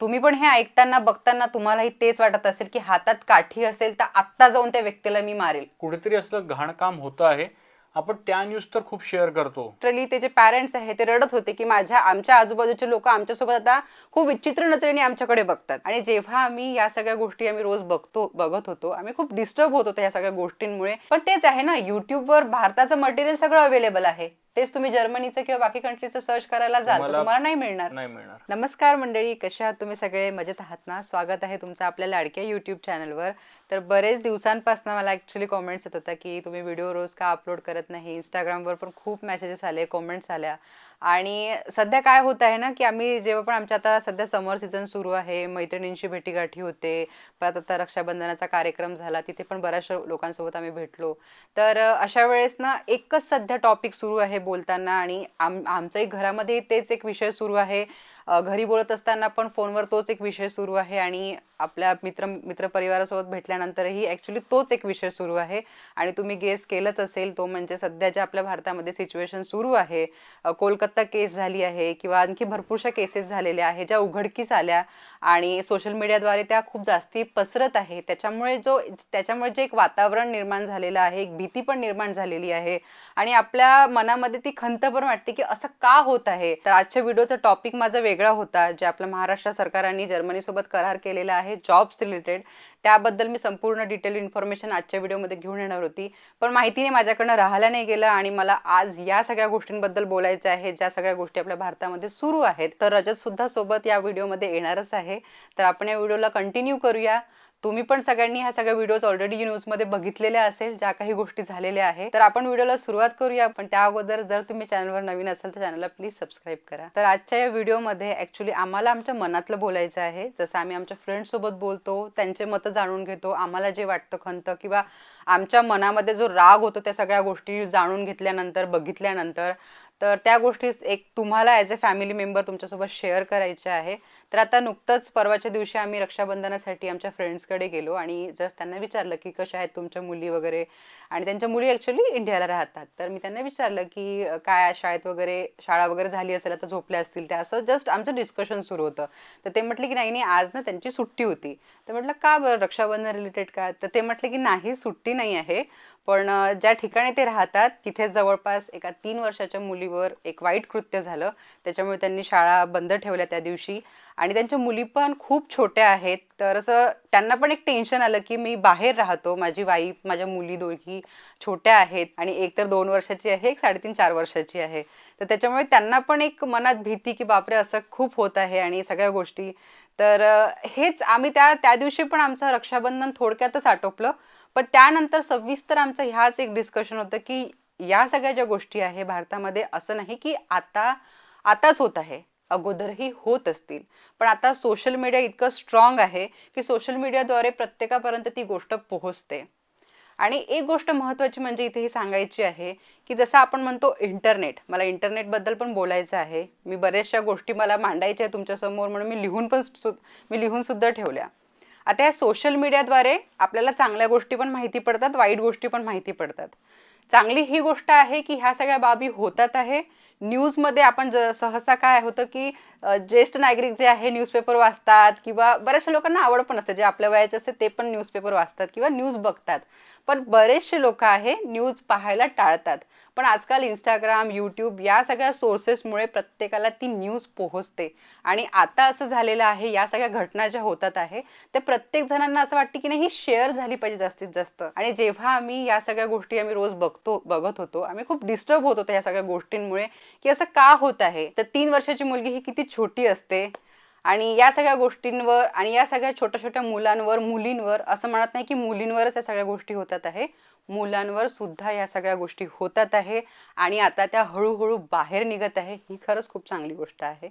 तुम्ही पण हे ऐकताना बघताना तुम्हालाही तेच वाटत असेल की हातात काठी असेल तर आत्ता जाऊन त्या व्यक्तीला मी मारेल. कुठेतरी असलं घाण काम होतं आहे. आपण त्या न्यूज तर खूप शेअर करतो. लिटरली ते जे पॅरेंट्स आहे ते रडत होते की माझ्या आमच्या आजूबाजूचे लोक आमच्यासोबत आता खूप विचित्र नजरेने आमच्याकडे बघतात. आणि जेव्हा आम्ही या सगळ्या गोष्टी आम्ही रोज बघतो बघत होतो आम्ही खूप डिस्टर्ब होत होतो या सगळ्या गोष्टींमुळे. पण तेच आहे ना युट्यूबवर भारताचं मटेरियल सगळं अवेलेबल आहे. तेच तुम्ही जर्मनीचं किंवा बाकी कंट्रीचं सर्च करायला जाल तर तुम्हाला- नाही मिळणार. नाही मिळणार. नमस्कार मंडळी कशा आहात तुम्ही सगळे? मजेत आहात ना? स्वागत आहे तुमचं आपल्या लाडक्या युट्यूब चॅनलवर तर बरेच दिवसांपासून मला ऍक्च्युली कॉमेंट्स येत होत्या की तुम्ही व्हिडिओ रोज का अपलोड करत नाही? इंस्टाग्रामवर पण खूप मेसेजेस आले कॉमेंट्स आल्या. आणि सध्या काय होत आहे ना की आम्ही जेव्हा पण आमच्या आता सध्या समर सीझन सुरू आहे मैत्रिणींशी भेटीगाठी होते परत आता रक्षाबंधनाचा कार्यक्रम झाला तिथे पण बऱ्याचशा लोकांसोबत आम्ही भेटलो. तर अशा वेळेस ना एकच सध्या टॉपिक सुरू आहे बोलताना आणि आम आमच्याही घरामध्ये तेच एक विषय सुरू आहे. घरी बोलत असताना पण फोनवर तोच एक विषय सुरू आहे आणि आपल्या मित्र मित्र परिवारासोबत भेटल्यानंतरही ॲक्च्युली तोच एक विषय सुरू आहे. आणि तुम्ही गेस केलंच असेल तो म्हणजे सध्याच्या आपल्या भारतामध्ये सिच्युएशन सुरू आहे कोलकाता केस झाली आहे किंवा आणखी भरपूरशा केसेस झालेल्या आहेत ज्या उघडकीस आल्या आणि सोशल मीडियाद्वारे त्या खूप जास्ती पसरत आहे. त्याच्यामुळे जो त्याच्यामुळे जे एक वातावरण निर्माण झालेलं आहे एक भीती पण निर्माण झालेली आहे आणि आपल्या मनामध्ये ती खंत पण वाटते की असं का होत आहे? तर आजच्या व्हिडिओचा टॉपिक माझा वेगळा होता जे आपलं महाराष्ट्र सरकारांनी जर्मनीसोबत करार केलेला आहे. जॉब्स रिलेटेड त्याबद्दल मी संपूर्ण डिटेल इन्फॉर्मेशन आजच्या व्हिडिओमध्ये घेऊन येणार होती. पण माहितीने माझ्याकडनं राहायला नाही गेलं आणि मला आज या सगळ्या गोष्टींबद्दल बोलायचं आहे ज्या सगळ्या गोष्टी आपल्या भारतामध्ये सुरू आहेत. तर रजत सुद्धा सोबत या व्हिडिओमध्ये येणारच आहे. तर आपण या व्हिडिओला कंटिन्यू करूया. तुम्ही पण सगळ्यांनी ह्या सगळ्या व्हिडिओज ऑलरेडी न्यूजमध्ये बघितलेल्या असेल ज्या काही गोष्टी झालेल्या आहेत तर आपण व्हिडिओला सुरुवात करूया. पण त्या अगोदर जर तुम्ही चॅनलवर नवीन असाल तर चॅनलला प्लीज सबस्क्राईब करा. तर आजच्या या व्हिडिओमध्ये ऍक्च्युली आम्हाला आमच्या मनातलं बोलायचं आहे. जसं आम्ही आमच्या फ्रेंड्स सोबत बोलतो त्यांचे मतं जाणून घेतो आम्हाला जे वाटतं खंत किंवा आमच्या मनामध्ये जो राग होतो त्या सगळ्या गोष्टी जाणून घेतल्यानंतर बघितल्यानंतर तर त्या गोष्टी एक तुम्हाला ॲज अ फॅमिली मेंबर तुमच्यासोबत शेअर करायच्या आहे. तर आता नुकतंच परवाच्या दिवशी आम्ही रक्षाबंधनासाठी आमच्या फ्रेंड्सकडे गेलो आणि जस्ट त्यांना विचारलं की कशा आहेत तुमच्या मुली वगैरे? आणि त्यांच्या मुली ॲक्च्युली इंडियाला राहतात. तर मी त्यांना विचारलं की काय शाळेत वगैरे शाळा वगैरे झाली असेल आता झोपल्या असतील त्या? असं जस्ट आमचं डिस्कशन सुरू होतं. तर ते म्हटले की नाही नाही आज ना त्यांची सुट्टी होती. तर म्हटलं का बरं रक्षाबंधन रिलेटेड काय तर ते म्हटले की नाही सुट्टी नाही आहे. पण ज्या ठिकाणी ते राहतात तिथे जवळपास एका तीन वर्षाच्या मुलीवर एक वाईट कृत्य झालं. त्याच्यामुळे त्यांनी शाळा बंद ठेवल्या त्या दिवशी. आणि त्यांच्या मुली पण खूप छोट्या आहेत. तर असं त्यांना पण एक टेन्शन आलं की मी बाहेर राहतो. माझी वाईफ माझ्या मुली दोघी छोट्या आहेत आणि एक तर दोन वर्षाची आहे एक साडेतीन चार वर्षाची आहे. तर त्याच्यामुळे त्यांना पण एक मनात भीती की बापरे असं खूप होत आहे आणि सगळ्या गोष्टी. तर हेच आम्ही त्या त्या दिवशी पण आमचं रक्षाबंधन थोडक्यातच आटोपलं. पण त्यानंतर सविस्तर आमचं ह्याच एक डिस्कशन होतं की या सगळ्या ज्या गोष्टी आहे भारतामध्ये असं नाही की आता आताच होत आहे. अगोदरही होत असतील. पण आता सोशल मीडिया इतकं स्ट्रॉंग आहे की सोशल मीडियाद्वारे प्रत्येकापर्यंत ती गोष्ट पोहोचते. आणि एक गोष्ट महत्वाची म्हणजे इथे ही सांगायची आहे की जसं आपण म्हणतो इंटरनेट मला इंटरनेटबद्दल पण बोलायचं आहे. मी बऱ्याचशा गोष्टी मला मांडायच्या आहे तुमच्यासमोर म्हणून मी लिहून पण सु- मी लिहून सुद्धा ठेवल्या. आता या सोशल मीडियाद्वारे आपल्याला चांगल्या गोष्टी पण माहिती पडतात वाईट गोष्टी पण माहिती पडतात. चांगली ही गोष्ट आहे की ह्या सगळ्या बाबी होतात आहे. न्यूजमध्ये आपण ज- सहसा काय होतं की ज्येष्ठ नागरिक जे आहे न्यूजपेपर वाचतात किंवा बऱ्याचशा लोकांना आवड पण असते. जे आपल्या वयाचे असते ते पण न्यूजपेपर वाचतात किंवा न्यूज बघतात. पण बरेचसे लोक आहे न्यूज पाहायला टाळतात. पण आजकाल इंस्टाग्राम यूट्यूब या सगळ्या सोर्सेसमुळे प्रत्येकाला ती न्यूज पोहोचते. आणि आता असं झालेलं आहे या सगळ्या घटना ज्या होतात आहे ते प्रत्येक जणांना असं वाटतं की नाही ही शेअर झाली पाहिजे जास्तीत जास्त. आणि जेव्हा आम्ही या सगळ्या गोष्टी आम्ही रोज बघतो बघत होतो आम्ही खूप डिस्टर्ब होत होतो या सगळ्या गोष्टींमुळे की असं का होत आहे? तर तीन वर्षाची मुलगी ही किती छोटी असते? आणि या सगळ्या गोष्टींवर आणि या सगळ्या छोट्या छोट्या मुलांवर मुलींवर असं म्हणत नाही की मुलींवरच या सगळ्या गोष्टी होतात आहे. मुलांवर सुद्धा या सगळ्या गोष्टी होतात आहे आणि आता त्या हळूहळू बाहेर निघत आहे ही खरंच खूप चांगली गोष्ट आहे.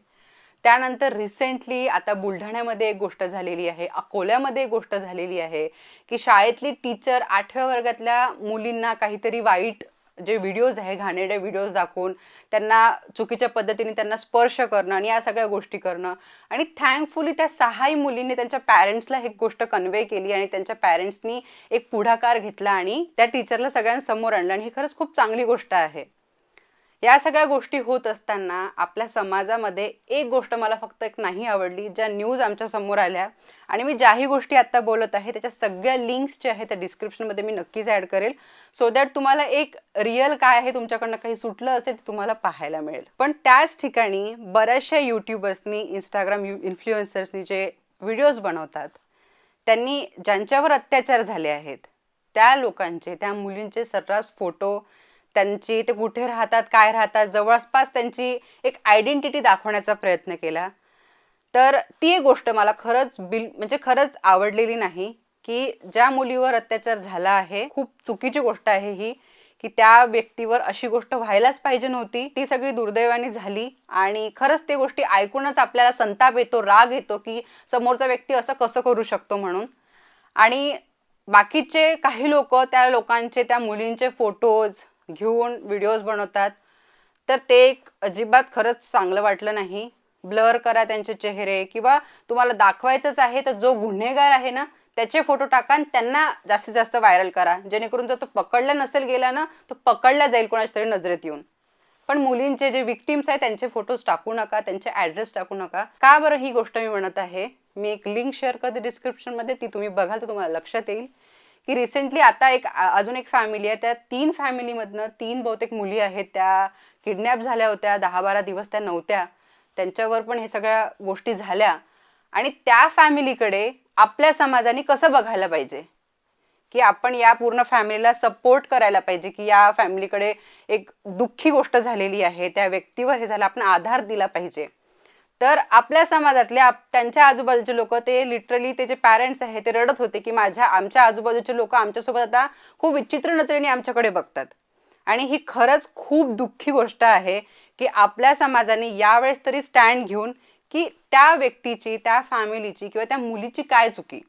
त्यानंतर रिसेंटली आता बुलढाण्यामध्ये एक गोष्ट झालेली आहे अकोल्यामध्ये एक गोष्ट झालेली आहे की शाळेतली टीचर आठव्या वर्गातल्या मुलींना काहीतरी वाईट जे व्हिडिओज आहे घाणेरडे व्हिडिओज दाखवून त्यांना चुकीच्या पद्धतीने त्यांना स्पर्श करणं आणि या सगळ्या गोष्टी करणं. आणि थँकफुली त्या सहाही मुलींनी त्यांच्या पॅरेंट्सला एक गोष्ट कन्वे केली आणि त्यांच्या पॅरेंट्सनी एक पुढाकार घेतला आणि त्या टीचरला सगळ्यांसमोर आणलं. आणि ही खरंच खूप चांगली गोष्ट आहे. या सगळ्या गोष्टी होत असताना आपल्या समाजामध्ये एक गोष्ट मला फक्त एक नाही आवडली ज्या न्यूज आमच्यासमोर आल्या. आणि मी ज्याही गोष्टी आता बोलत आहे त्याच्या सगळ्या लिंक्स ज्या आहेत त्या डिस्क्रिप्शनमध्ये मी नक्कीच ॲड करेल. सो दॅट तुम्हाला एक रिअल काय आहे तुमच्याकडनं काही सुटलं असेल ते तुम्हाला पाहायला मिळेल. पण त्याच ठिकाणी बऱ्याचशा युट्यूबर्सनी इंस्टाग्राम इन्फ्लुएन्सर्सनी जे व्हिडिओज बनवतात त्यांनी ज्यांच्यावर अत्याचार झाले आहेत त्या लोकांचे त्या मुलींचे सर्रास फोटो त्यांची ते कुठे राहतात काय राहतात जवळपास त्यांची एक आयडेंटिटी दाखवण्याचा प्रयत्न केला. तर ती एक गोष्ट मला खरंच बिल म्हणजे खरंच आवडलेली नाही की ज्या मुलीवर अत्याचार झाला आहे खूप चुकीची गोष्ट आहे ही की त्या व्यक्तीवर अशी गोष्ट व्हायलाच पाहिजे नव्हती. ती सगळी दुर्दैवाने झाली आणि खरंच ते गोष्टी ऐकूनच आपल्याला संताप येतो राग येतो की समोरचा व्यक्ती असं कसं करू शकतो म्हणून. आणि बाकीचे काही लोक त्या लोकांचे त्या मुलींचे फोटोज घेऊन व्हिडिओज बनवतात. तर ते एक अजिबात खरंच चांगलं वाटलं नाही. ब्लर करा त्यांचे चेहरे किंवा तुम्हाला दाखवायचंच आहे तर जो गुन्हेगार आहे ना त्याचे फोटो टाका आणि त्यांना जास्तीत जास्त व्हायरल करा. जेणेकरून जर तो पकडला नसेल गेला ना तो पकडला जाईल कोणाच्या तरी नजरेत येऊन. पण मुलींचे जे विक्टिम्स आहेत त्यांचे फोटोज टाकू नका त्यांचे ॲड्रेस टाकू नका. का बरं ही गोष्ट मी म्हणत आहे? मी एक लिंक शेअर करते डिस्क्रिप्शनमध्ये ती तुम्ही बघाल तर तुम्हाला लक्षात येईल. की रिसेंटली आता एक अजून एक फॅमिली आहे. त्या तीन फॅमिलीमधनं तीन बहुतेक मुली आहेत. त्या किडनॅप झाल्या होत्या. दहा बारा दिवस त्या नव्हत्या. त्यांच्यावर पण हे सगळ्या गोष्टी झाल्या. आणि त्या फॅमिलीकडे आपल्या समाजाने कसं बघायला पाहिजे? की आपण या पूर्ण फॅमिलीला सपोर्ट करायला पाहिजे. की या फॅमिलीकडे एक दुःखी गोष्ट झालेली आहे. त्या व्यक्तीवर हे झालं. आपण आधार दिला पाहिजे. तर आपल्या समाजातले आप- त्यांच्या आजूबाजूचे लोक ते लिटरली ते जे पॅरेंट्स आहे ते रडत होते की माझ्या आमच्या आजूबाजूचे लोक आमच्यासोबत आता खूप विचित्र नजरेने आमच्याकडे बघतात. आणि ही खरंच खूप दुःखी गोष्ट आहे की आपल्या समाजाने यावेळेस तरी स्टँड घेऊन की त्या व्यक्तीची त्या फॅमिलीची किंवा त्या मुलीची काय चुकी.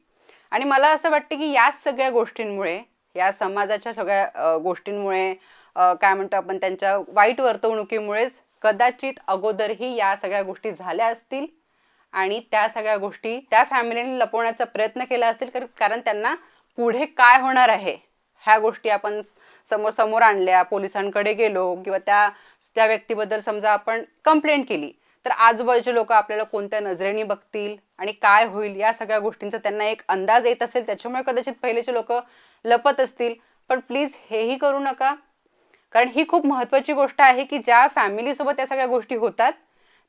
आणि मला असं वाटतं की या सगळ्या गोष्टींमुळे या समाजाच्या सगळ्या गोष्टींमुळे काय म्हणतो आपण त्यांच्या वाईट वर्तवणुकीमुळेच कदाचित अगोदरही या सगळ्या गोष्टी झाल्या असतील आणि त्या सगळ्या गोष्टी त्या फॅमिलीने लपवण्याचा प्रयत्न केला असतील कारण त्यांना पुढे काय होणार आहे ह्या गोष्टी आपण समोर समोर आणल्या पोलिसांकडे गेलो किंवा त्या त्या व्यक्तीबद्दल समजा आपण कंप्लेंट केली तर आजूबाजूचे लोक आपल्याला कोणत्या नजरेने बघतील आणि काय होईल या सगळ्या गोष्टींचा त्यांना एक अंदाज येत असेल त्याच्यामुळे कदाचित पहिलेचे लोक लपत असतील. पण प्लीज हेही करू नका. कारण ही खूप महत्त्वाची गोष्ट आहे की ज्या फॅमिलीसोबत या सगळ्या गोष्टी होतात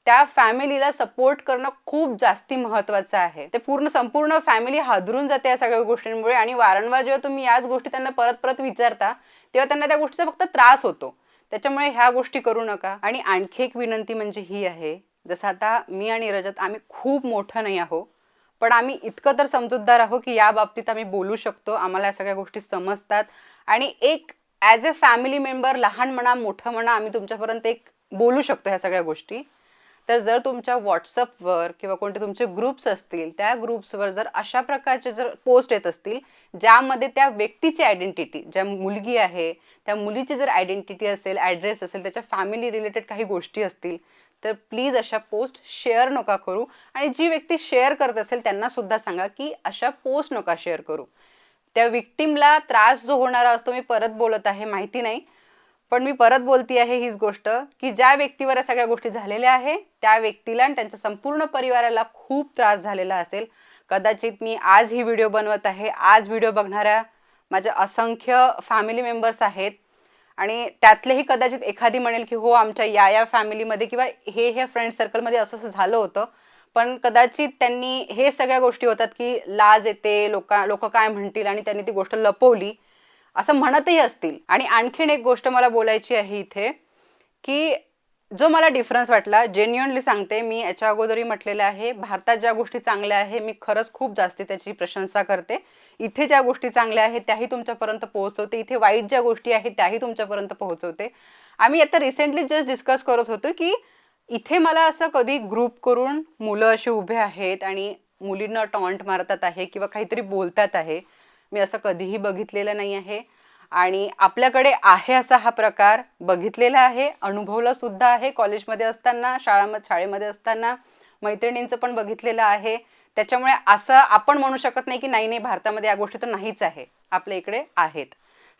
त्या फॅमिलीला सपोर्ट करणं खूप जास्ती महत्वाचं आहे. ते पूर्ण संपूर्ण फॅमिली हादरून जाते या सगळ्या गोष्टींमुळे आणि वारंवार जेव्हा तुम्ही याच गोष्टी त्यांना परत परत विचारता तेव्हा त्यांना त्या गोष्टीचा फक्त त्रास होतो. त्याच्यामुळे ह्या गोष्टी करू नका. आणि आणखी एक विनंती म्हणजे ही आहे जसं आता मी आणि रजत आम्ही खूप मोठं नाही आहो पण आम्ही इतकं तर समजूतदार आहो की या बाबतीत आम्ही बोलू शकतो. आम्हाला या सगळ्या गोष्टी समजतात. आणि एक ॲज अ फॅमिली मेंबर लहान म्हणा मोठं म्हणा आम्ही तुमच्यापर्यंत एक बोलू शकतो ह्या सगळ्या गोष्टी. तर जर तुमच्या व्हॉट्सअपवर किंवा कोणते तुमचे ग्रुप्स असतील त्या ग्रुप्सवर जर अशा प्रकारचे जर पोस्ट येत असतील ज्यामध्ये त्या व्यक्तीची आयडेंटिटी ज्या मुलगी आहे त्या मुलीची जर आयडेंटिटी असेल ॲड्रेस असेल त्याच्या फॅमिली रिलेटेड काही गोष्टी असतील तर प्लीज अशा पोस्ट शेअर नका करू. आणि जी व्यक्ती शेअर करत असेल त्यांना सुद्धा सांगा की अशा पोस्ट नका शेअर करू. त्या विक्टीमला त्रास जो होणारा असतो मी परत बोलत आहे माहिती नाही. पण मी परत बोलती आहे हीच गोष्ट की ज्या व्यक्तीवर या सगळ्या गोष्टी झालेल्या आहे त्या व्यक्तीला आणि त्यांच्या संपूर्ण परिवाराला खूप त्रास झालेला असेल. कदाचित मी आज ही व्हिडिओ बनवत आहे आज व्हिडिओ बघणाऱ्या माझ्या असंख्य फॅमिली मेंबर्स आहेत. आणि त्यातलेही कदाचित एखादी म्हणेल की हो आमच्या या या फॅमिलीमध्ये किंवा हे हे फ्रेंड सर्कलमध्ये असं असं झालं होतं. पण कदाचित त्यांनी हे सगळ्या गोष्टी होतात की लाज येते लोक लोक काय म्हणतील आणि त्यांनी ती गोष्ट लपवली असं म्हणतही असतील. आणि आणखीन एक गोष्ट मला बोलायची आहे इथे की जो मला डिफरन्स वाटला जेन्युअनली सांगते मी याच्या अगोदरही म्हटलेलं आहे भारतात ज्या गोष्टी चांगल्या आहे मी खरंच खूप जास्ती त्याची प्रशंसा करते. इथे ज्या गोष्टी चांगल्या आहेत त्याही तुमच्यापर्यंत पोहोचवते. इथे वाईट ज्या गोष्टी आहेत त्याही तुमच्यापर्यंत पोहोचवते. आम्ही आता रिसेंटली जस्ट डिस्कस करत होतो की इथे मला असं कधी ग्रुप करून मुलं अशी उभे आहेत आणि मुलींना टॉन्ट मारतात आहे किंवा काहीतरी बोलतात आहे मी असं कधीही बघितलेलं नाही आहे. आणि आपल्याकडे आहे असा हा प्रकार बघितलेला आहे अनुभवला सुद्धा आहे कॉलेजमध्ये असताना शाळामध्ये शाळेमध्ये असताना मैत्रिणींचं पण बघितलेलं आहे. त्याच्यामुळे असं आपण म्हणू शकत नाही की नाही नाही भारतामध्ये या गोष्टी तर नाहीच आहे. आपल्या इकडे आहेत.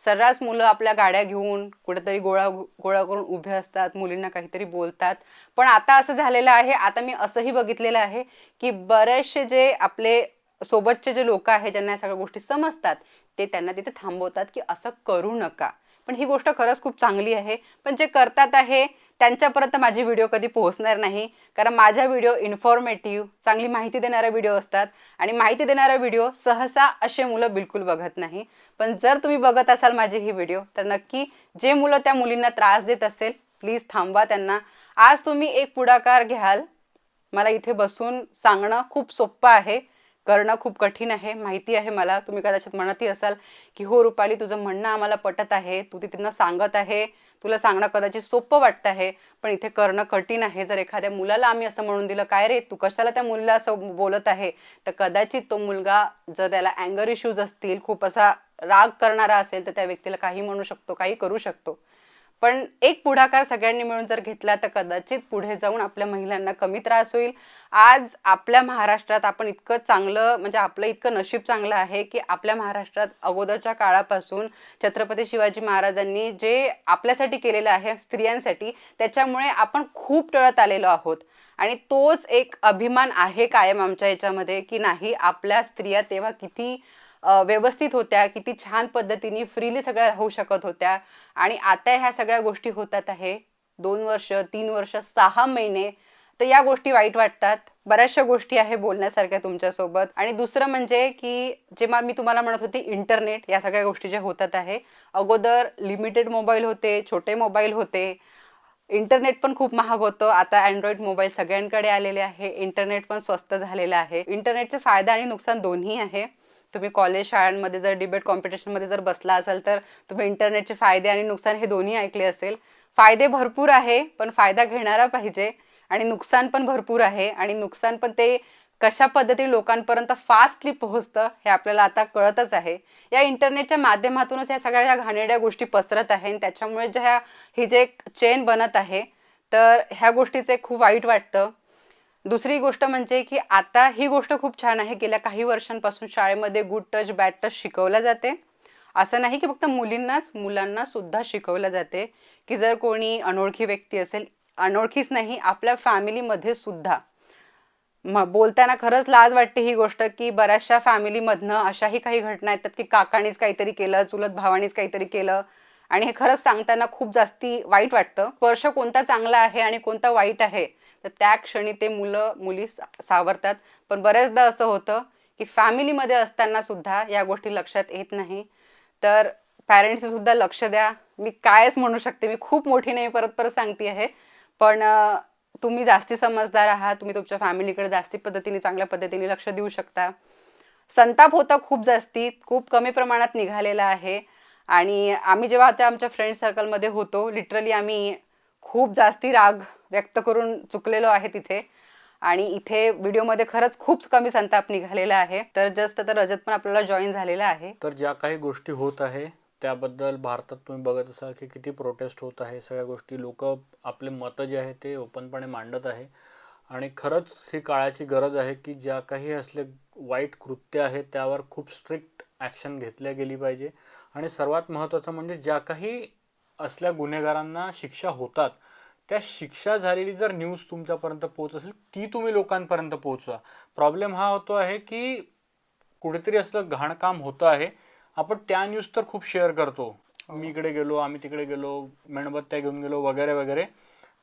सर्रास मुलं आपल्या गाड्या घेऊन कुठेतरी गोळा गोळा करून उभे असतात मुलींना काहीतरी बोलतात. पण आता असं झालेलं आहे आता मी असंही बघितलेलं आहे की बरेचसे जे आपले सोबतचे जे लोक आहेत ज्यांना या सगळ्या गोष्टी समजतात ते त्यांना तिथे थांबवतात की असं करू नका. पण ही गोष्ट खरंच खूप चांगली आहे. पण जे करतात आहे त्यांच्यापर्यंत माझे व्हिडिओ कधी पोहोचणार नाही. कारण माझ्या व्हिडिओ इन्फॉर्मेटिव्ह चांगली माहिती देणारा व्हिडिओ असतात. आणि माहिती देणारा व्हिडिओ सहसा असे मुलं बिलकुल बघत नाही. पण जर तुम्ही बघत असाल माझे ही व्हिडिओ तर नक्की जे मुलं त्या मुलींना त्रास देत असेल प्लीज थांबवा त्यांना. आज तुम्ही एक पुढाकार घ्याल. मला इथे बसून सांगणं खूप सोपं आहे. करणं खूप कठीण आहे. माहिती आहे मला. तुम्ही कदाचित म्हणतही असाल की हो रुपाली तुझं म्हणणं आम्हाला पटत आहे. तू तिथं सांगत आहे. तुला सांगणं कदाचित सोपं वाटतं आहे. पण इथे करणं कठीण आहे. जर एखाद्या मुलाला आम्ही असं म्हणून दिलं काय रे तू कशाला त्या मुलीला असं बोलत आहे? तर कदाचित तो मुलगा जर त्याला अँगर इश्यूज असतील खूप असा राग करणारा असेल तर त्या व्यक्तीला काही म्हणू शकतो काही करू शकतो. पण एक पुढाकार सगळ्यांनी मिळून जर घेतला तर कदाचित पुढे जाऊन आपल्या महिलांना कमी त्रास होईल. आज आपल्या महाराष्ट्रात आपण इतकं चांगलं म्हणजे आपलं इतकं नशीब चांगलं आहे की आपल्या महाराष्ट्रात अगोदरच्या काळापासून छत्रपती शिवाजी महाराजांनी जे आपल्यासाठी केलेलं आहे स्त्रियांसाठी त्याच्यामुळे आपण खूप टळत आलेलो आहोत. आणि तोच एक अभिमान आहे कायम आमच्या याच्यामध्ये की नाही आपल्या स्त्रिया तेव्हा किती व्यवस्थित होत्या किती छान पद्धतीने फ्रीली सगळ्या राहू शकत होत्या. आणि आता ह्या सगळ्या गोष्टी होतात आहे दोन वर्ष तीन वर्ष सहा महिने तर या गोष्टी वाईट वाटतात. बऱ्याचशा गोष्टी आहे बोलण्यासारख्या तुमच्यासोबत. आणि दुसरं म्हणजे की जेव्हा मी तुम्हाला म्हणत होते इंटरनेट या सगळ्या गोष्टी ज्या होतात आहे अगोदर लिमिटेड मोबाईल होते छोटे मोबाईल होते. इंटरनेट पण खूप महाग होतं. आता अँड्रॉइड मोबाईल सगळ्यांकडे आलेले आहे. इंटरनेट पण स्वस्त झालेलं आहे. इंटरनेटचे फायदा आणि नुकसान दोन्ही आहे. तुम्ही कॉलेज शाळांमध्ये जर डिबेट कॉम्पिटिशनमध्ये जर बसला असाल तर तुम्ही इंटरनेटचे फायदे आणि नुकसान हे दोन्ही ऐकले असेल. फायदे भरपूर आहे पण फायदा घेणारा पाहिजे आणि नुकसान पण भरपूर आहे आणि नुकसान पण ते कशा पद्धतीने लोकांपर्यंत फास्टली पोहोचतं हे आपल्याला आता कळतच आहे. या इंटरनेटच्या माध्यमातूनच या सगळ्या ह्या घाणेरड्या गोष्टी पसरत आहे आणि त्याच्यामुळे ज्या ह्या ही जे चेन बनत आहे तर ह्या गोष्टीचे खूप वाईट वाटतं. दुसरी गोष्ट म्हणजे की आता ही गोष्ट खूप छान आहे. गेल्या काही वर्षांपासून शाळेमध्ये गुड टच बॅड टच शिकवलं जाते. असं नाही की फक्त मुलींनाच मुलांना सुद्धा शिकवलं जाते की जर कोणी अनोळखी व्यक्ती असेल अनोळखीच नाही आपल्या फॅमिलीमध्ये सुद्धा. म बोलताना खरंच लाज वाटते ही गोष्ट की बऱ्याचशा फॅमिलीमधनं अशाही काही घटना येतात की काकानीच काहीतरी केलं चुलत भावानीच काहीतरी केलं आणि हे खरंच सांगताना खूप जास्ती वाईट वाटतं. स्पर्श कोणता चांगला आहे आणि कोणता वाईट आहे तर त्या क्षणी ते मुलं मुली सा- सावरतात. पण बऱ्याचदा असं होतं की फॅमिलीमध्ये असताना सुद्धा या गोष्टी लक्षात येत नाही. तर पॅरेंट्सने सुद्धा लक्ष द्या. मी कायच म्हणू शकते मी खूप मोठी नाही परत परत सांगते आहे पण तुम्ही जास्ती समजदार आहात तुम्ही तुमच्या फॅमिलीकडे जास्ती पद्धतीने चांगल्या पद्धतीने लक्ष देऊ शकता. संताप होता खूप जास्ती खूप कमी प्रमाणात निघालेला आहे. आणि आम्ही जेव्हा आता आमच्या फ्रेंड सर्कलमध्ये होतो लिटरली आम्ही खूप जास्ती राग व्यक्त करून चुकलेलो आहे तिथे. आणि इथे व्हिडिओमध्ये खरंच खूप कमी संताप निघालेला आहे. तर जस्ट आता रजत पण आपल्याला जॉईन झालेला आहे. तर ज्या काही गोष्टी होत आहे त्याबद्दल भारतात तुम्ही बघत असाल की किती प्रोटेस्ट होत आहे. सगळ्या गोष्टी लोक आपले मतं जे आहे ते ओपनपणे मांडत आहे. आणि खरंच ही काळाची गरज आहे की ज्या काही असले वाईट कृत्य आहे त्यावर खूप स्ट्रिक्ट ॲक्शन घेतल्या गेली पाहिजे. आणि सर्वात महत्त्वाचं म्हणजे ज्या काही असल्या गुन्हेगारांना शिक्षा होतात. त्या शिक्षा झालेली जर न्यूज तुमच्यापर्यंत पोहोच असेल ती तुम्ही लोकांपर्यंत पोहोचवा. प्रॉब्लेम हा होतो आहे की कुठेतरी असलं घाण काम होतं आहे. आपण त्या न्यूज तर खूप शेअर करतो. मी इकडे गेलो आम्ही तिकडे गेलो मेणबत्त्या घेऊन गेलो वगैरे वगैरे.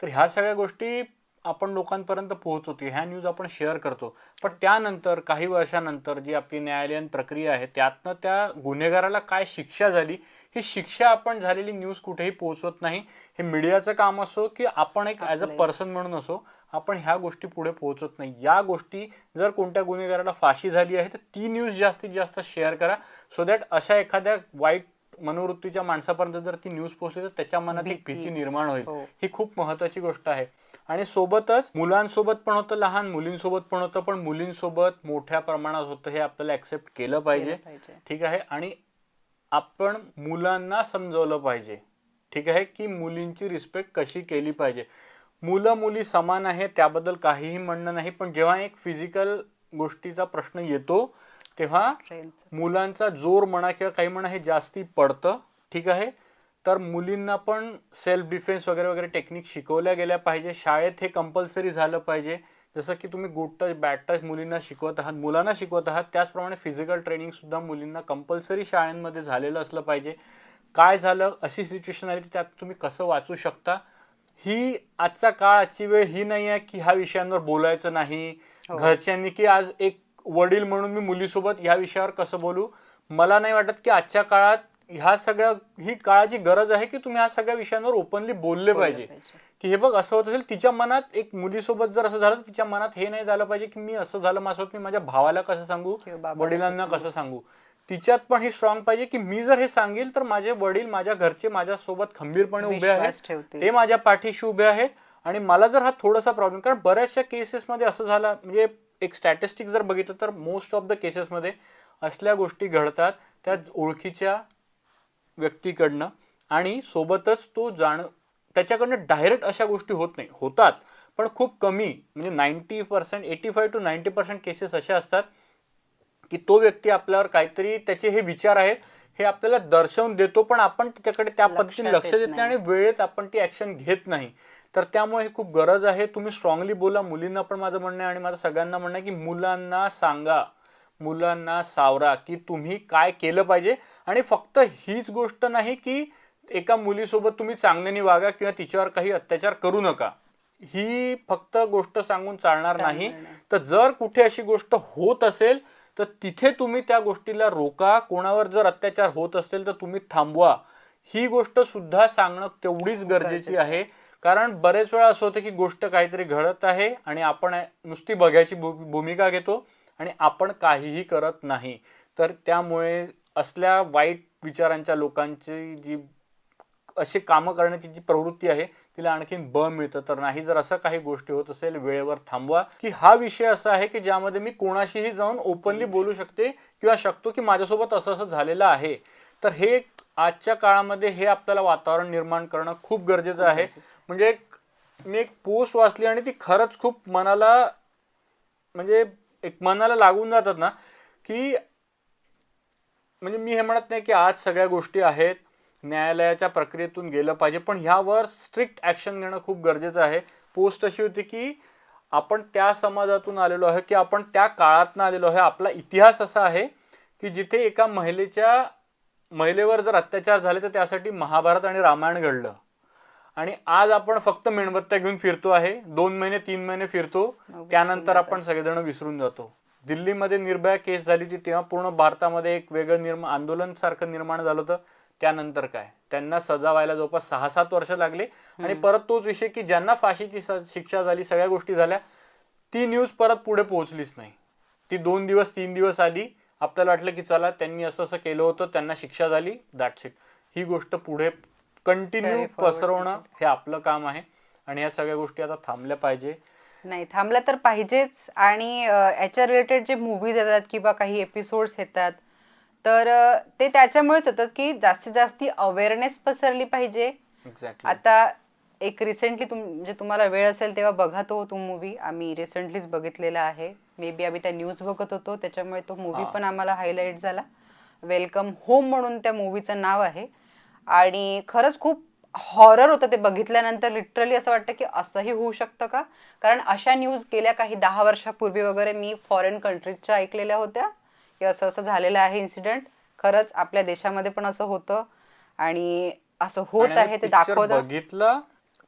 तर ह्या सगळ्या गोष्टी आपण लोकांपर्यंत पोहोचवतो ह्या न्यूज आपण शेअर करतो पण त्यानंतर काही वर्षानंतर जी आपली न्यायालयीन प्रक्रिया आहे त्यातनं त्या गुन्हेगाराला काय शिक्षा झाली ही शिक्षा आपण झालेली न्यूज कुठेही पोहोचवत नाही हे मीडियाचं काम असो की आपण एक ॲज अ. पर्सन म्हणून असो आपण ह्या गोष्टी पुढे पोहोचत नाही या गोष्टी जर कोणत्या गुन्हेगाराला फाशी झाली आहे तर ती न्यूज जास्तीत जास्त शेअर करा सो दॅट अशा एखाद्या वाईट मनोवृत्तीच्या माणसापर्यंत जर ती न्यूज पोहोचली तर त्याच्या मनात एक भीती. भीती निर्माण होईल हो. ही खूप महत्वाची गोष्ट आहे आणि सोबतच मुलांसोबत पण होतं लहान मुलींसोबत पण होतं पण मुलींसोबत मोठ्या प्रमाणात होतं हे आपल्याला ऍक्सेप्ट केलं पाहिजे. ठीक आहे? आणि आपण मुलांना समजवलं पाहिजे. ठीक आहे? की मुलींची रिस्पेक्ट कशी केली पाहिजे. मुलं मुली समान आहे त्याबद्दल काहीही म्हणणं नाही पण जेव्हा एक फिजिकल गोष्टीचा प्रश्न येतो तेव्हा मुलांचा जोर म्हणा किंवा काही म्हणा हे जास्ती पडतं. ठीक आहे? तर मुलींना पण सेल्फ डिफेन्स वगैरे वगैरे टेक्निक शिकवल्या गेल्या पाहिजे. शाळेत हे कंपल्सरी झालं पाहिजे. जसं की तुम्ही गुड टच बॅड टच मुलींना शिकवत आहात मुलांना शिकवत आहात त्याचप्रमाणे फिजिकल ट्रेनिंग सुद्धा मुलींना कंपल्सरी शाळांमध्ये झालेलं असलं पाहिजे. काय झालं? अशी सिच्युएशन आली तर त्यात तुम्ही कसं वाचू शकता? ही आजचा काळ आजची वेळ ही नाही आहे की ह्या विषयांवर बोलायचं नाही. हो. घरच्यांनी की आज एक वडील म्हणून मी मुलीसोबत ह्या विषयावर कसं बोलू? मला नाही वाटत की आजच्या काळात ह्या सगळ्या ही काळाची गरज आहे की तुम्ही ह्या सगळ्या विषयांवर ओपनली बोलले पाहिजे. की हे बघ असं होत असेल तिच्या मनात एक मुलीसोबत जर असं झालं तर तिच्या मनात हे नाही झालं पाहिजे की मी असं झालं माझ्यासोबत मी माझ्या भावाला कसं सांगू? वडिलांना कसं सांगू? तिच्यात पण ही स्ट्रॉंग पाहिजे की मी जर हे सांगेल तर माझे वडील माझ्या घरचे माझ्यासोबत खंबीरपणे उभे आहेत. ते माझ्या पाठीशी उभे आहेत. आणि मला जर हा थोडासा प्रॉब्लेम कारण बऱ्याचशा केसेसमध्ये असं झालं म्हणजे एक स्टॅटिस्टिक जर बघितलं तर मोस्ट ऑफ द केसेसमध्ये असल्या गोष्टी घडतात. त्या ओळखीच्या व्यक्तीकडनं आणि सोबतच तो जाण त्याच्याकडनं डायरेक्ट अशा गोष्टी होत नाही. होतात पण खूप कमी म्हणजे ninety percent eighty five to ninety percent cases अशा असतात की तो व्यक्ती आपल्यावर काहीतरी त्याचे हे विचार आहेत हे आपल्याला दर्शवून देतो पण आपण त्याच्याकडे त्या पद्धतीने लक्ष देत नाही आणि वेळेत आपण ती ऍक्शन घेत नाही. तर त्यामुळे ही खूप गरज आहे. तुम्ही स्ट्रॉंगली बोला. मुलींना पण माझं म्हणणं आहे आणि माझं सगळ्यांना म्हणणं आहे की मुलांना सांगा. मुलांना सावरा की तुम्ही काय केलं पाहिजे? आणि फक्त हीच गोष्ट नाही की एका मुलीसोबत तुम्ही चांगल्याने वागा किंवा तिच्यावर काही अत्याचार करू नका. ही फक्त गोष्ट सांगून चालणार नाही. तर जर कुठे अशी गोष्ट होत असेल तर तिथे तुम्ही त्या गोष्टीला रोका. कोणावर जर अत्याचार होत असेल तर तुम्ही थांबवा. ही गोष्ट सुद्धा सांगणं तेवढीच गरजेची आहे. कारण बरेच वेळा असं होतं की गोष्ट काहीतरी घडत आहे आणि आपण नुसती बघायची भूमिका घेतो. आणि आपण काहीही करत नाही. तर त्यामुळे असल्या वाईट विचारांच्या लोकांची जी अशी कामं करण्याची जी प्रवृत्ती आहे तिला आणखीन बळ मिळतं. तर नाही जर असं काही गोष्टी होत असेल वेळेवर थांबवा. की हा विषय असा आहे की ज्यामध्ये मी कोणाशीही जाऊन ओपनली बोलू शकते किंवा शकतो की माझ्यासोबत असं असं झालेलं आहे. तर हे आजच्या काळामध्ये हे आपल्याला वातावरण निर्माण करणं खूप गरजेचं आहे. म्हणजे मी एक पोस्ट वाचली आणि ती खरंच खूप मनाला म्हणजे एक मनाला लागून जातात ना की म्हणजे मी हे म्हणत नाही की आज सगळ्या गोष्टी आहेत न्यायालयाच्या प्रक्रियेतून गेलं पाहिजे पण ह्यावर स्ट्रिक्ट ॲक्शन घेणं खूप गरजेचं आहे. पोस्ट अशी होती की आपण त्या समाजातून आलेलो आहे की आपण त्या काळातनं आलेलो आहे. आपला इतिहास असा आहे की जिथे एका महिलेच्या महिलेवर जर अत्याचार झाले तर त्यासाठी महाभारत आणि रामायण घडलं. आणि आज आपण फक्त मेणबत्त्या घेऊन फिरतो आहे. दोन महिने तीन महिने फिरतो. त्यानंतर. आपण सगळेजण विसरून जातो. दिल्लीमध्ये निर्भया केस झाली होती तेव्हा पूर्ण भारतामध्ये एक वेगळं निर्माण आंदोलन सारखं निर्माण झालं होतं. त्यानंतर काय? त्यांना सजा व्हायला जवळपास सहा सात वर्ष लागले. आणि परत तोच विषय की ज्यांना फाशीची शिक्षा झाली सगळ्या गोष्टी झाल्या ती न्यूज परत पुढे पोहोचलीच नाही. ती दोन दिवस तीन दिवस आली. आपल्याला वाटलं की चला त्यांनी असं असं केलं होतं त्यांना शिक्षा झाली दॅट्स इट ही गोष्ट पुढे कंटिन्यू पसरवणं हे आपलं काम आहे. आणि ह्या सगळ्या गोष्टी आता थांबल्या पाहिजे. नाही थांबलं तर पाहिजेच. आणि याच्या रिलेटेड जे मूवीज येतात किंवा काही एपिसोड्स येतात तर ते त्याच्यामुळेच येतात की जास्तीत जास्त अवेअरनेस पसरली पाहिजे. एक्झॅक्टली आता एक रिसेंटली तुम म्हणजे तुम्हाला वेळ असेल तेव्हा बघा तो तो मूवी आम्ही रिसेंटलीच बघितलेला आहे. मे बी आम्ही त्या न्यूज बघत होतो. त्याच्यामुळे तो मूवी. पण आम्हाला हायलाईट झाला. वेलकम होम म्हणून त्या मूवीचं नाव आहे. आणि खरंच खूप हॉरर होतं ते बघितल्यानंतर लिटरली असं वाटतं की असंही होऊ शकतं का? कारण अशा न्यूज गेल्या काही दहा वर्षापूर्वी वगैरे मी फॉरेन कंट्रीजच्या ऐकलेल्या होत्या. की असं असं झालेलं आहे इन्सिडेंट खरंच आपल्या देशामध्ये पण असं होतं. आणि असं होत आहे ते दाखवतं. बघितलं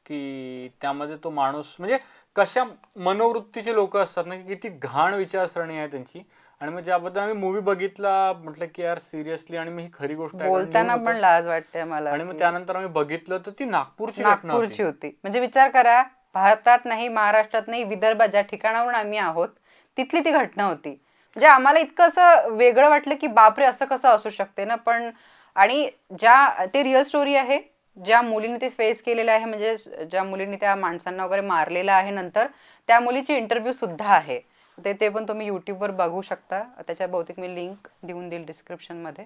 की त्यामध्ये तो माणूस म्हणजे कशा मनोवृत्तीचे लोक असतात ना किती घाण विचारसरणी आहे त्यांची. आणि मग ज्याबद्दल आम्ही मूवी बघितला म्हटलं की यार सिरियसली आणि मी ही खरी गोष्ट आहे कारण बोलताना पण होतं. लाज वाटते मला आणि मग की त्यानंतर आम्ही बघितलं तर ती नागपूरची घटना नागपूरची होती. होती म्हणजे विचार करा भारतात नाही महाराष्ट्रात नाही विदर्भात ज्या ठिकाणावरून आम्ही आहोत तिथली ती घटना होती. म्हणजे आम्हाला इतकं असं वेगळं वाटलं की बापरे असं कसं असू शकते ना? पण आणि ज्या ते रिअल स्टोरी आहे ज्या मुलीने ते फेस केलेलं आहे म्हणजे ज्या मुलीने त्या माणसांना वगैरे मारलेलं आहे नंतर त्या मुलीची इंटरव्ह्यू सुद्धा आहे. ते ते पण तुम्ही युट्यूबवर बघू शकता. त्याच्या बहुतेक मी लिंक देऊन देईल डिस्क्रिप्शनमध्ये.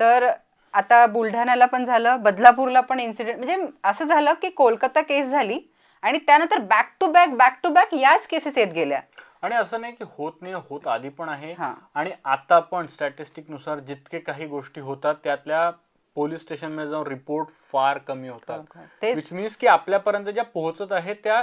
तर आता बुलढाण्याला पण झालं बदलापूरला पण इन्सिडेंट म्हणजे असं झालं की कोलकाता केस झाली आणि त्यानंतर back to back back to back याच केसेस येत गेल्या. आणि असं नाही की होत नाही होत आधी पण आहे. हा. आणि आता पण स्टॅटिस्टिकनुसार जितके काही गोष्टी होतात त्यातल्या पोलीस स्टेशनमध्ये जाऊन रिपोर्ट फार कमी होतात. विच मीन्स की आपल्यापर्यंत ज्या पोहोचत आहे त्या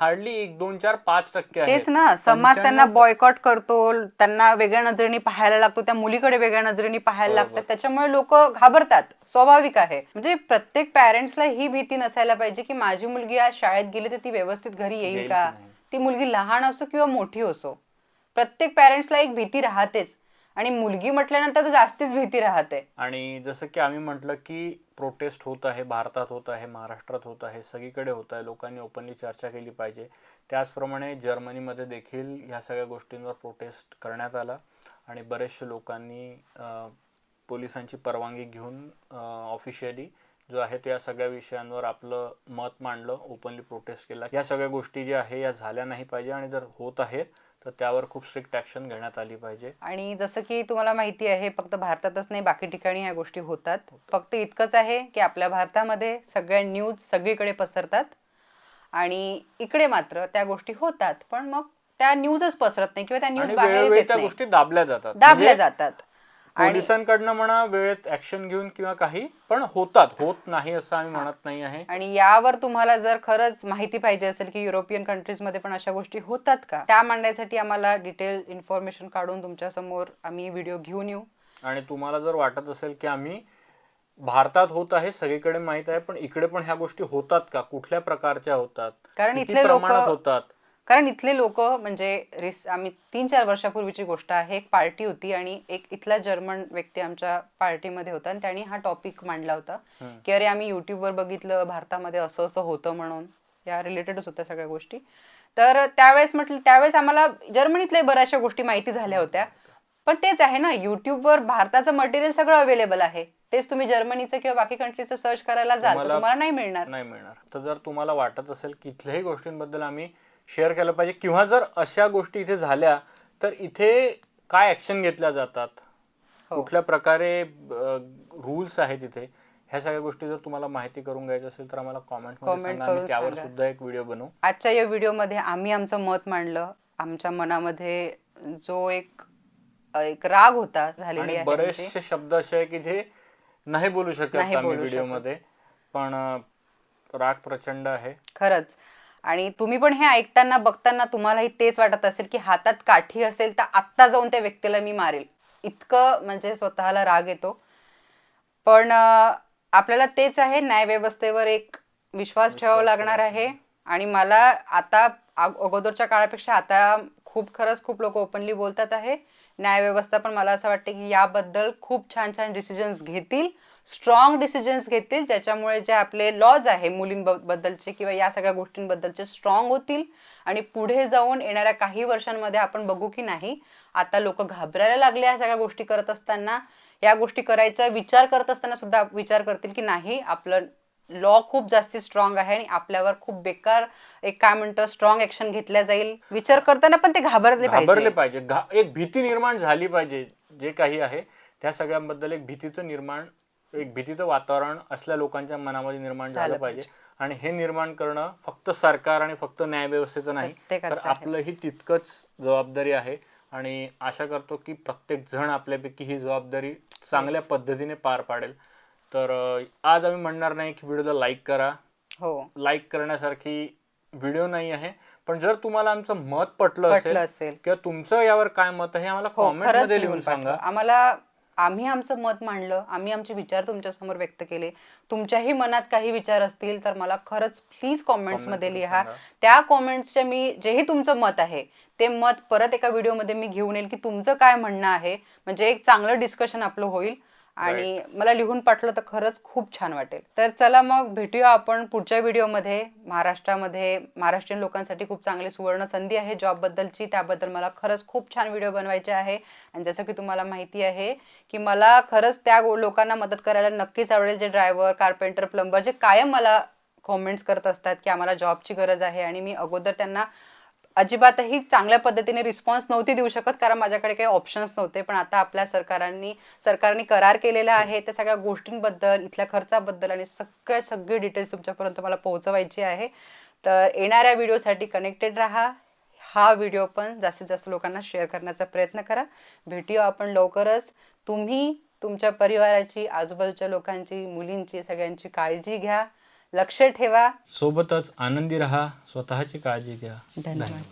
हार्डली एक दोन चार पाच टक्के तेच ना समाज त्यांना बॉयकॉट करतो त्यांना वेगळ्या नजरेने पाहायला लागतो त्या मुलीकडे वेगळ्या नजरेने पाहायला. लागतात त्याच्यामुळे लोक घाबरतात स्वाभाविक आहे. म्हणजे प्रत्येक पॅरेंट्सला ही भीती नसायला पाहिजे की माझी मुलगी आज शाळेत गेली तर ती व्यवस्थित घरी येईल का. ती मुलगी लहान असो किंवा मोठी असो. प्रत्येक पॅरेंट्सला एक भीती राहतेच. आणि मुलगी म्हटल्यानंतर तर जास्तीच भीती राहते. आणि जसं की आम्ही म्हटलं की प्रोटेस्ट होत आहे भारतात होत आहे महाराष्ट्रात होत आहे सगळीकडे होत आहे. लोकांनी ओपनली चर्चा केली पाहिजे. त्याचप्रमाणे जर्मनीमध्ये देखील ह्या सगळ्या गोष्टींवर प्रोटेस्ट करण्यात आला. आणि बरेचशे लोकांनी पोलिसांची परवानगी घेऊन ऑफिशियली जो आहे तो या सगळ्या विषयांवर आपलं मत मांडलं ओपनली प्रोटेस्ट केला. या सगळ्या गोष्टी ज्या आहे या झाल्या नाही पाहिजे. आणि जर होत आहेत तर त्यावर खूप स्ट्रिक्ट ॲक्शन घेण्यात आली पाहिजे. आणि जसं की तुम्हाला माहिती आहे फक्त भारतातच नाही बाकी ठिकाणी ह्या गोष्टी होतात. फक्त इतकंच आहे की आपल्या भारतामध्ये सगळ्या न्यूज सगळीकडे पसरतात. आणि इकडे मात्र त्या गोष्टी होतात पण मग त्या न्यूजच पसरत नाही किंवा त्या न्यूज बाहेर त्या गोष्टी दाबल्या जातात. दाबल्या म्हणजे जातात. पोलिसांकडनं म्हणा वेळेत ऍक्शन घेऊन किंवा काही पण होतात. होत नाही असं आम्ही म्हणत नाही आहे. आणि यावर तुम्हाला जर खरंच माहिती पाहिजे असेल की युरोपियन कंट्रीजमध्ये पण अशा गोष्टी होतात का? त्या मांडण्यासाठी आम्हाला डिटेल इन्फॉर्मेशन काढून तुमच्यासमोर आम्ही व्हिडिओ घेऊन येऊ. आणि तुम्हाला जर वाटत असेल की आम्ही भारतात होत आहे सगळीकडे माहीत आहे पण इकडे पण ह्या गोष्टी होतात का? कुठल्या प्रकारच्या होतात? कारण इथले लोक प्रमाणात होतात? कारण इथले लोक म्हणजे रिस आम्ही तीन चार वर्षापूर्वीची गोष्ट आहे. एक पार्टी होती आणि एक इथला जर्मन व्यक्ती आमच्या पार्टीमध्ये होता आणि त्यांनी हा टॉपिक मांडला होता. की अरे आम्ही युट्यूबवर बघितलं भारतामध्ये असं असं होतं म्हणून. या रिलेटेडच होत्या सगळ्या गोष्टी. तर त्यावेळेस म्हटलं त्यावेळेस आम्हाला जर्मनीतल्या बऱ्याचशा गोष्टी माहिती झाल्या होत्या. पण तेच आहे ना युट्यूबवर भारताचं मटेरियल सगळं अवेलेबल आहे. तेच तुम्ही जर्मनीचं किंवा बाकी कंट्रीचं सर्च करायला जाल तुम्हाला- तुम्हाला नाही मिळणार. नाही मिळणार. तर जर तुम्हाला वाटत असेल की इथल्याही गोष्टींबद्दल आम्ही शेअर केलं पाहिजे. किंवा जर अशा गोष्टी इथे झाल्या तर इथे काय ऍक्शन घेतल्या जातात? हो. कुठल्या प्रकारे रूल्स आहेत इथे? ह्या सगळ्या गोष्टी जर तुम्हाला माहिती करून घ्यायची असेल तर आम्हाला कॉमेंट करून त्यावर. सुद्धा एक व्हिडिओ बनवू. आजच्या या व्हिडिओमध्ये आम्ही आमचं मत मांडलं. आमच्या मनामध्ये जो एक एक राग होता झालेली. बरेचसे शब्द असे आहे की जे नाही बोलू शकत आम्ही व्हिडिओमध्ये. पण राग प्रचंड आहे. खरंच. आणि तुम्ही पण हे ऐकताना बघताना तुम्हालाही तेच वाटत असेल की हातात काठी असेल तर आत्ता जाऊन त्या व्यक्तीला मी मारेल. इतकं म्हणजे स्वतःला राग येतो. पण आपल्याला तेच आहे न्यायव्यवस्थेवर एक विश्वास ठेवावा लागणार आहे. आणि मला आता अग- अगोदरच्या काळापेक्षा आता खूप खरंच खूप लोक ओपनली बोलतात आहे. न्यायव्यवस्था पण मला असं वाटतं की याबद्दल खूप छान छान डिसिजन्स घेतील. स्ट्रॉंग डिसिजन्स घेतील ज्याच्यामुळे जे आपले लॉज आहे मुलींबद्दलचे किंवा या सगळ्या गोष्टींबद्दलचे स्ट्रॉंग होतील. आणि पुढे जाऊन येणाऱ्या काही वर्षांमध्ये आपण बघू की नाही आता लोक घाबरायला लागले या सगळ्या गोष्टी करत असताना. या गोष्टी करायचा विचार करत असताना सुद्धा विचार करतील की नाही आपलं लॉ खूप जास्ती स्ट्रॉंग आहे आणि आपल्यावर खूप बेकार एक काय म्हणतो स्ट्रॉंग ऍक्शन घेतल्या जाईल. विचार करताना पण ते घाबरले घाबरले पाहिजे. एक भीती निर्माण झाली पाहिजे जे काही आहे त्या सगळ्यांबद्दल एक भीतीचं निर्माण एक भीतीचं वातावरण असल्या लोकांच्या मनामध्ये निर्माण झालं पाहिजे. आणि हे निर्माण करणं फक्त सरकार आणि फक्त न्यायव्यवस्थेचं नाही तर. आपलंही तितकंच जबाबदारी आहे. आणि आशा करतो की प्रत्येक जण आपल्यापैकी ही जबाबदारी चांगल्या पद्धतीने पार पाडेल. तर आज आम्ही म्हणणार नाही की व्हिडिओला लाईक करा. हो. लाईक करण्यासारखी व्हिडिओ नाही आहे. पण जर तुम्हाला आमचं मत पटलं असेल किंवा तुमचं यावर काय मत आहे हे आम्हाला हो कॉमेंटमध्ये लिहून सांगा. आम्हाला आम्ही आमचं मत मांडलं आम्ही आमचे विचार तुमच्यासमोर व्यक्त केले. तुमच्याही मनात काही विचार असतील तर मला खरंच प्लीज कॉमेंट्समध्ये मध्ये लिहा. त्या कॉमेंट्सच्या मी जेही तुमचं मत आहे ते मत परत एका व्हिडिओमध्ये मी घेऊन येईल की तुमचं काय म्हणणं आहे. म्हणजे एक चांगलं डिस्कशन आपलं होईल. आणि मला लिहून पाठवलं तर खरंच खूप छान वाटेल. तर चला मग भेटूया आपण पुढच्या व्हिडिओमध्ये. महाराष्ट्रामध्ये महाराष्ट्रीयन लोकांसाठी खूप चांगली सुवर्ण संधी आहे जॉब बद्दलची त्याबद्दल मला खरंच खूप छान व्हिडिओ बनवायचे आहे. आणि जसं की तुम्हाला माहिती आहे की मला खरंच त्या लोकांना मदत करायला नक्कीच आवडेल जे ड्रायव्हर कार्पेंटर प्लंबर जे कायम मला कॉमेंट्स करत असतात की आम्हाला जॉबची गरज आहे. आणि मी अगोदर त्यांना अजिबातही चांगल्या पद्धतीने रिस्पॉन्स नव्हती देऊ शकत कारण माझ्याकडे काही ऑप्शन्स नव्हते. पण आता आपल्या सरकारांनी सरकारने करार केलेला आहे त्या सगळ्या गोष्टींबद्दल इथल्या खर्चाबद्दल आणि सगळ्या सगळी डिटेल्स तुमच्यापर्यंत मला पोहोचवायची आहे. तर येणाऱ्या व्हिडिओसाठी कनेक्टेड राहा. हा व्हिडिओ पण जास्तीत जास्त लोकांना शेअर करण्याचा प्रयत्न करा. भेटूया आपण लवकरच तुम्ही तुमच्या परिवाराची आजूबाजूच्या लोकांची मुलींची सगळ्यांची काळजी घ्या. लक्ष ठेवा. सोबतच आनंदी राहा स्वतःची काळजी घ्या. धन्यवाद.